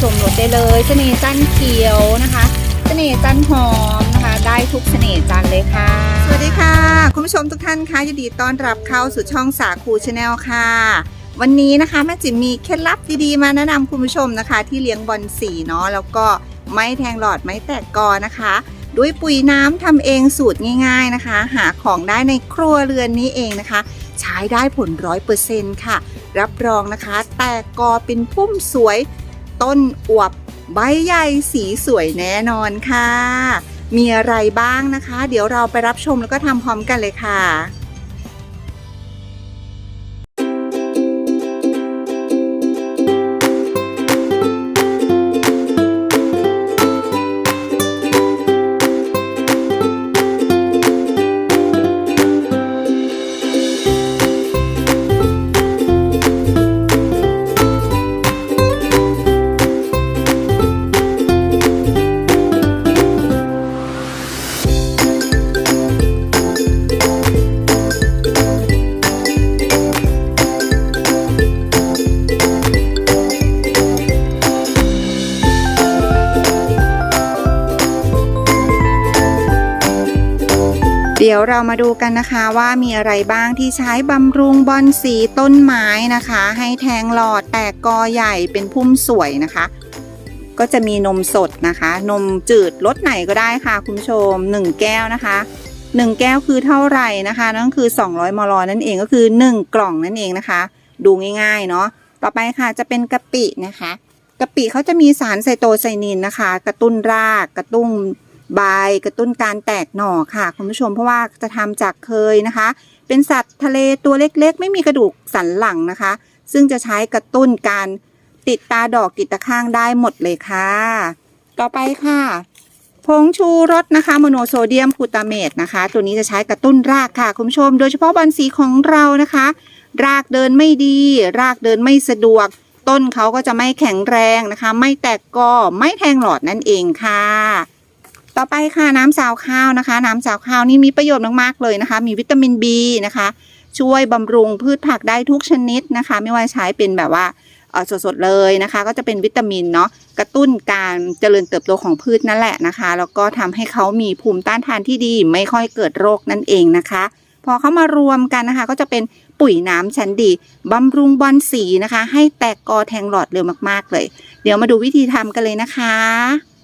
ชมลดได้เลยเสน่ห์จันเขียวนะคะเสน่ห์จันหอมนะคะ ได้ทุกเสน่ห์จันเลยค่ะ สวัสดีค่ะ คุณผู้ชมทุกท่านคะยินดีต้อนรับเข้าสู่ช่องสาคูชาแนลค่ะ วันนี้นะคะแม่จิ๋มมีเคล็ดลับดีๆมาแนะนำคุณผู้ชมนะคะ ที่เลี้ยงบอลสีเนาะแล้วก็ไม่แทงหลอดไม่แตกกอนะคะ ด้วยปุ๋ยน้ำทำเองสูตรง่าย ๆนะคะ หาของได้ในครัวเรือนนี้เองนะคะ ใช้ได้ผลร้อยเปอร์เซ็นต์ค่ะ รับรองนะคะ แตกกอเป็นพุ่มสวย ต้นอวบใบใหญ่สีสวยแน่นอนค่ะ มีอะไรบ้างนะคะ เดี๋ยวเราไปรับชมแล้วก็ทำพร้อมกันเลยค่ะ ดี๋ยวเรามาดูกันนะคะว่ามีอะไรบ้างที่ใช้บำรุงบอนสีต้นไม้นะคะ ให้แทงหลอดแตกกอใหญ่เป็นพุ่มสวยนะคะ ก็จะมีนมสดนะคะ นมจืดรสไหนก็ได้ค่ะ คุณผู้ชม 1 แก้วนะคะ 1 แก้วคือเท่าไหร่นะคะ นั่นคือ 200 มลนั่นเองก็คือ 1 กล่องนั่นเองนะคะ ดูง่ายๆเนาะต่อไปค่ะจะเป็นกะปินะคะกะปิเขาจะมีสารไซโตไซนินนะคะ กระตุ้นรากกระตุ้น ใบกระตุ้นการแตกหน่อค่ะคุณผู้ชมเพราะว่าจะทำจากเคยนะคะ เป็นสัตว์ทะเลตัวเล็กๆ ไม่มีกระดูกสันหลังนะคะ ซึ่งจะใช้กระตุ้นการติดตาดอกติดตะข้างได้หมดเลยค่ะ ต่อไปค่ะผงชูรสนะคะโมโนโซเดียมกลูตาเมตนะคะ ตัวนี้จะใช้กระตุ้นรากค่ะคุณผู้ชม โดยเฉพาะบอนสีของเรานะคะ รากเดินไม่ดี รากเดินไม่สะดวก ต้นเขาก็จะไม่แข็งแรงนะคะ ไม่แตกกอไม่แทงหลอดนั่นเองค่ะ ต่อไปค่ะน้ำสาวข้าวนะคะ น้ำสาวข้าวนี่มีประโยชน์มากๆเลยนะคะ มีวิตามิน B นะคะ ช่วยบำรุงพืชผักได้ทุกชนิดนะคะ ไม่ว่าใช้เป็นแบบว่าสดๆเลยนะคะ ก็จะเป็นวิตามินเนาะกระตุ้นการเจริญเติบโตของพืชนั่นแหละนะคะ แล้วก็ทำให้เขามีภูมิต้านทานที่ดี ไม่ค่อยเกิดโรคนั่นเองนะคะ พอเขามารวมกันนะคะ ก็จะเป็นปุ๋ยน้ำชั้นดีบำรุงบอนสีนะคะ ให้แตกกอแทงหลอดเร็วมากๆเลย เดี๋ยวมาดูวิธีทำกันเลยนะคะ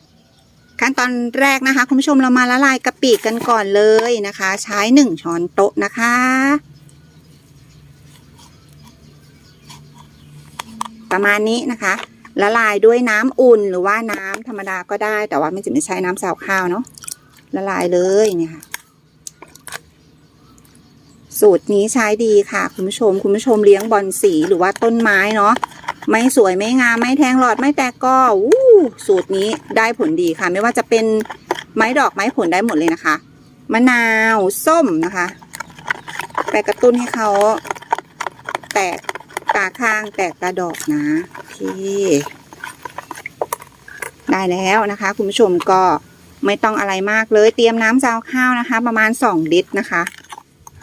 ขั้นตอนแรกนะคะ คุณผู้ชมเรามาละลายกะปิกันก่อนเลยนะคะ ใช้หนึ่งช้อนโต๊ะนะคะ ประมาณนี้นะคะ ละลายด้วยน้ำอุ่นหรือว่าน้ำธรรมดาก็ได้ แต่ว่าไม่จะไม่ใช้น้ำสาวข้าวเนาะละลายเลยเนี่ยค่ะสูตรนี้ใช้ดีค่ะ คุณผู้ชม คุณผู้ชมเลี้ยงบอนสีหรือว่าต้นไม้เนาะไม่สวยไม่งามไม่แทงหลอดไม่แตกก็อู้ สูตรนี้ได้ผลดีค่ะ ไม่ว่าจะเป็นไม้ดอกไม้ผลได้หมดเลยนะคะ มะนาวส้มนะคะ ไปกระตุ้นให้เขาแตกตาข้างแตกตาดอกนะโอเคได้แล้วนะคะ คุณผู้ชมก็ไม่ต้องอะไรมากเลยเตรียมน้ำซาวข้าวนะคะ ประมาณ 2 ลิตรนะคะ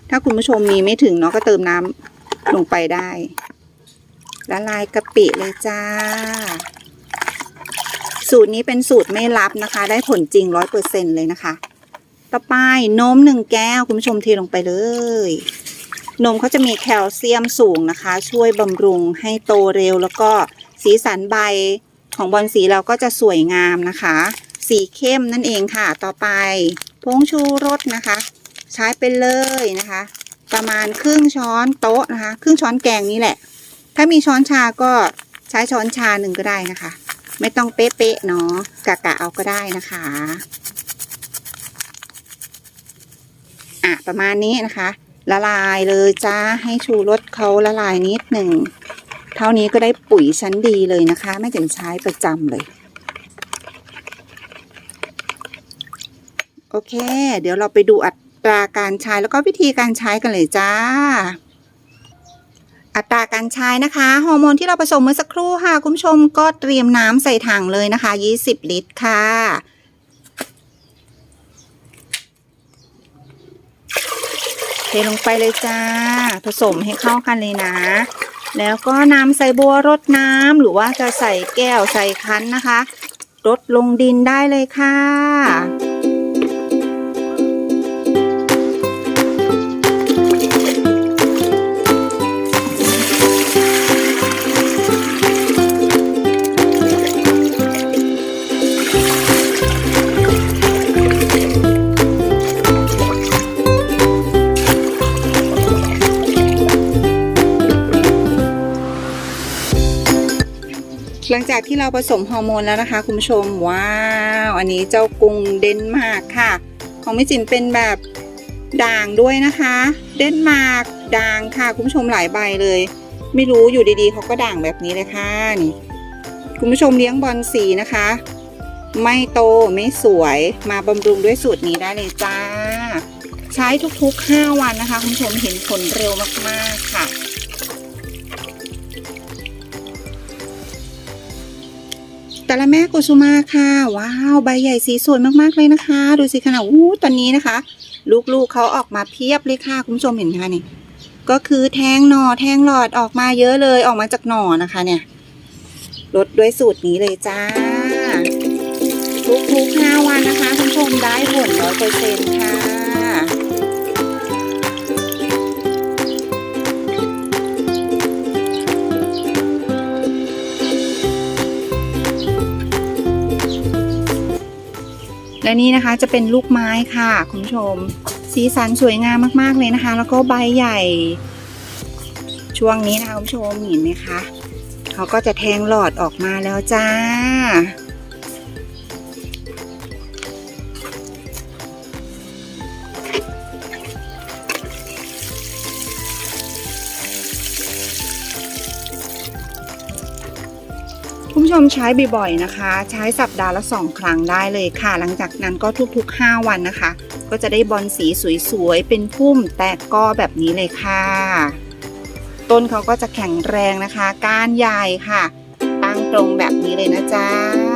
ถ้าคุณผู้ชมมีไม่ถึงเนาะก็เติมน้ำลงไปได้ละลายกะปิเลยจ้า สูตรนี้เป็นสูตรไม่ลับนะคะ ได้ผลจริงร้อยเปอร์เซ็นเลยนะคะ ต่อไปนมหนึ่งแก้วคุณผู้ชมเทลงไปเลย นมเขาจะมีแคลเซียมสูงนะคะ ช่วยบำรุงให้โตเร็ว แล้วก็สีสันใบของบอลสีเราก็จะสวยงามนะคะ สีเข้มนั่นเองค่ะ ต่อไปผงชูรสนะคะ ใช้ไปเลยนะคะ ประมาณครึ่งช้อนโต๊ะนะคะ ครึ่งช้อนแกงนี่แหละ ถ้ามีช้อนชาก็ใช้ช้อนชาหนึ่งก็ได้นะคะ ไม่ต้องเป๊ะๆเนาะกะกะเอาก็ได้นะคะอะประมาณนี้นะคะ ละลายเลยจ้าให้ชูรสเขาละลายนิดหนึ่งเท่านี้ก็ได้ปุ๋ยชั้นดีเลยนะคะแม่จะใช้ประจำเลยโอเค เดี๋ยวเราไปดูอัตราการใช้แล้วก็วิธีการใช้กันเลยจ้า อัตราการใช้นะคะฮอร์โมนที่เราผสมเมื่อสักครู่ค่ะ คุณผู้ชมก็เตรียมน้ำใส่ถังเลยนะคะ 20 ลิตรค่ะเทลงไปเลยจ้า ผสมให้เข้ากันเลยนะ แล้วก็น้ำใส่บัวรดน้ำหรือว่าจะใส่แก้วใส่คั้นนะคะรดลงดินได้เลยค่ะ หลังจากที่เราผสมฮอร์โมนแล้วนะคะ คุณผู้ชมว้าว อันนี้เจ้ากรุงเดนมาร์กค่ะ ของไม่จิ๋มเป็นแบบด่างด้วยนะคะ เดนมาร์กด่างค่ะ คุณผู้ชมหลายใบเลย ไม่รู้อยู่ดีๆเขาก็ด่างแบบนี้เลยค่ะนี่คุณผู้ชมเลี้ยงบอลสีนะคะ ไม่โตไม่สวยมาบำรุงด้วยสูตรนี้ได้เลยจ้า ใช้ทุกๆ 5 วันนะคะ คุณผู้ชมเห็นผลเร็วมากๆค่ะ แต่ละแม่กุสุมาค่ะ ว้าวใบใหญ่สีสวยมากๆเลยนะคะ ดูสิขนาดอู้ตอนนี้นะคะ ลูกๆเขาออกมาเพียบเลยค่ะคุณผู้ชมเห็นไหมคะนี่ก็คือแทงหน่อแทงหลอดออกมาเยอะเลยออกมาจากหน่อนะคะ เนี่ยลดด้วยสูตรนี้เลยจ้า ทุกๆ5วันนะคะ คุณผู้ชมได้ผลร้อยเปอร์เซ็นต์ค่ะ และนี่นะคะจะเป็นลูกไม้ค่ะคุณผู้ชม สีสันสวยงามมากๆเลยนะคะ แล้วก็ใบใหญ่ ช่วงนี้นะคะคุณผู้ชมเห็นไหมคะเขาก็จะแทงหลอดออกมาแล้วจ้า คุณผู้ชมใช้บ่อยๆนะคะ ใช้สัปดาห์ละสองครั้งได้เลยค่ะ หลังจากนั้นก็ทุกๆ 5 วันนะคะ ก็จะได้บอลสีสวยๆ เป็นพุ่มแตกกอแบบนี้เลยค่ะ ต้นเขาก็จะแข็งแรงนะคะ ก้านใหญ่ค่ะ ตั้งตรงแบบนี้เลยนะจ๊ะ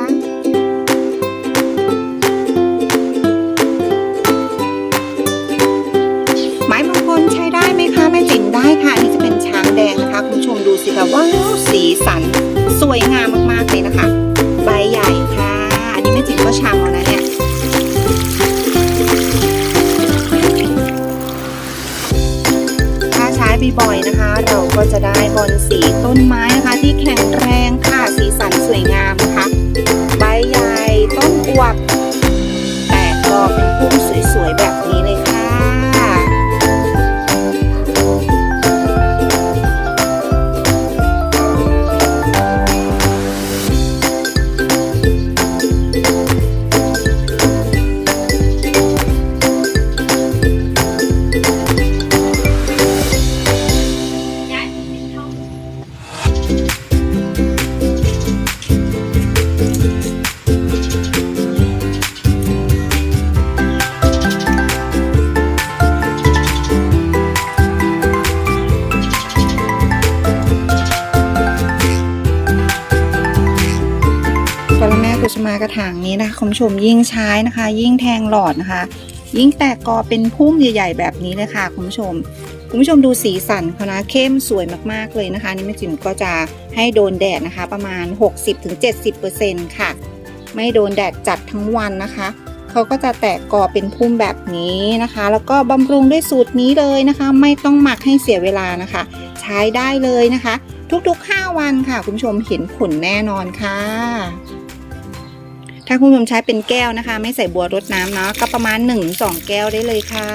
ได้ค่ะอันนี่จะเป็นช้างแดงนะคะ คุณผู้ชมดูสิคะว้าวสีสัน สวยงามมากๆเลยนะคะ ใบใหญ่ค่ะ อันนี้แม่จิ๋มก็ชามแล้วนะเนี่ยถ้าใช้บ่อยๆนะคะ เราก็จะได้บอลสีต้นไม้นะคะที่แข็งแรงค่ะ สีสันสวยงาม นี้นะคะคุณผู้ชมยิ่งใช้นะคะ ยิ่งแทงหลอดนะคะ ยิ่งแตกกอเป็นพุ่มใหญ่ ๆ แบบนี้เลยค่ะคุณผู้ชมคุณผู้ชมดูสีสันเขานะเข้มสวยมากๆเลยนะคะนี่แม่จิ๋มก็จะให้โดนแดดนะคะ ประมาณ 60-70%ค่ะ ไม่โดนแดดจัดทั้งวันนะคะเขาก็จะแตกกอเป็นพุ่มแบบนี้นะคะ แล้วก็บำรุงด้วยสูตรนี้เลยนะคะ ไม่ต้องหมักให้เสียเวลานะคะ ใช้ได้เลยนะคะ ทุกๆ 5 วันค่ะ คุณผู้ชมเห็นผลแน่นอนค่ะ ถ้าคุณผู้ชมใช้เป็นแก้วนะคะ ไม่ใส่บัวรดน้ำเนาะก็ประมาณ 1-2 แก้วได้เลยค่ะ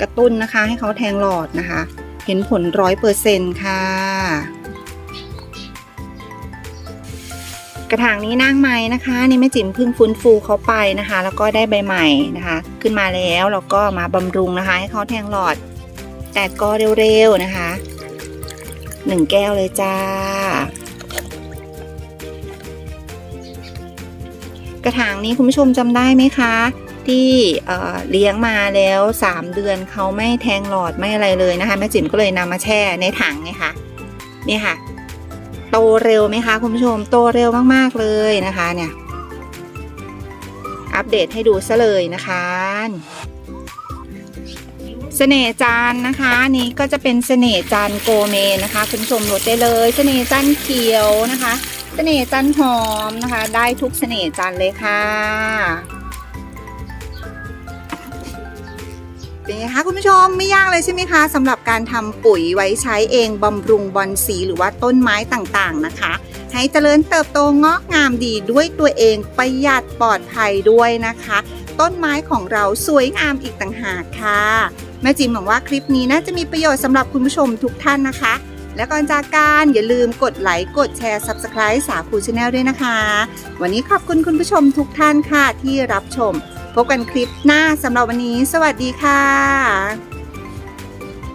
กระตุ้นนะคะให้เขาแทงหลอดนะคะ เห็นผลร้อยเปอร์เซ็นต์ค่ะ กระถางนี้นางไม้นะคะนี่แม่จิ๋มเพึ่งฟื้นฟูเขาไปนะคะ แล้วก็ได้ใบใหม่นะคะ ขึ้นมาแล้วแล้วก็มาบำรุงนะคะ ให้เขาแทงหลอด แตกกอเร็วๆนะคะหนึ่งแก้วเลยจ้า กระถางนี้คุณผู้ชมจำได้ไหมคะ ที่เอ่อเลี้ยงมาแล้ว 3 เดือนเขาไม่แทงหลอดไม่อะไรเลยนะคะแม่จิ๋มก็เลยนำมาแช่ในถังไงคะนี่ค่ะ โตเร็วไหมคะคุณผู้ชมโตเร็วมากๆเลยนะคะเนี่ยอัปเดตให้ดูซะเลยนะคะ เสน่ห์จันนะคะนี้ก็จะเป็นเสน่ห์จันโกเมนะคะคุณผู้ชมโหลดได้เลย เสน่ห์จันเขียวนะคะ เสน่ห์จันหอมนะคะ ได้ทุกเสน่ห์จันเลยค่ะเป็นไงคะคุณผู้ชมไม่ยากเลยใช่ไหมคะสำหรับการทำปุ๋ยไว้ใช้เองบำรุงบอนสีหรือว่าต้นไม้ต่างๆนะคะ ให้เจริญเติบโตงอกงามดีด้วยตัวเองประหยัดปลอดภัยด้วยนะคะ ต้นไม้ของเราสวยงามอีกต่างหากค่ะ แม่จิมหวังว่าคลิปนี้น่าจะมีประโยชน์สำหรับคุณผู้ชมทุกท่านนะคะ และก่อนจากการอย่าลืมกดไลค์กดแชร์ Subscribe สาคูชาแนลด้วยนะคะ วันนี้ขอบคุณคุณผู้ชมทุกท่านค่ะที่รับชม พบกันคลิปหน้าสำหรับวันนี้ สวัสดีค่ะ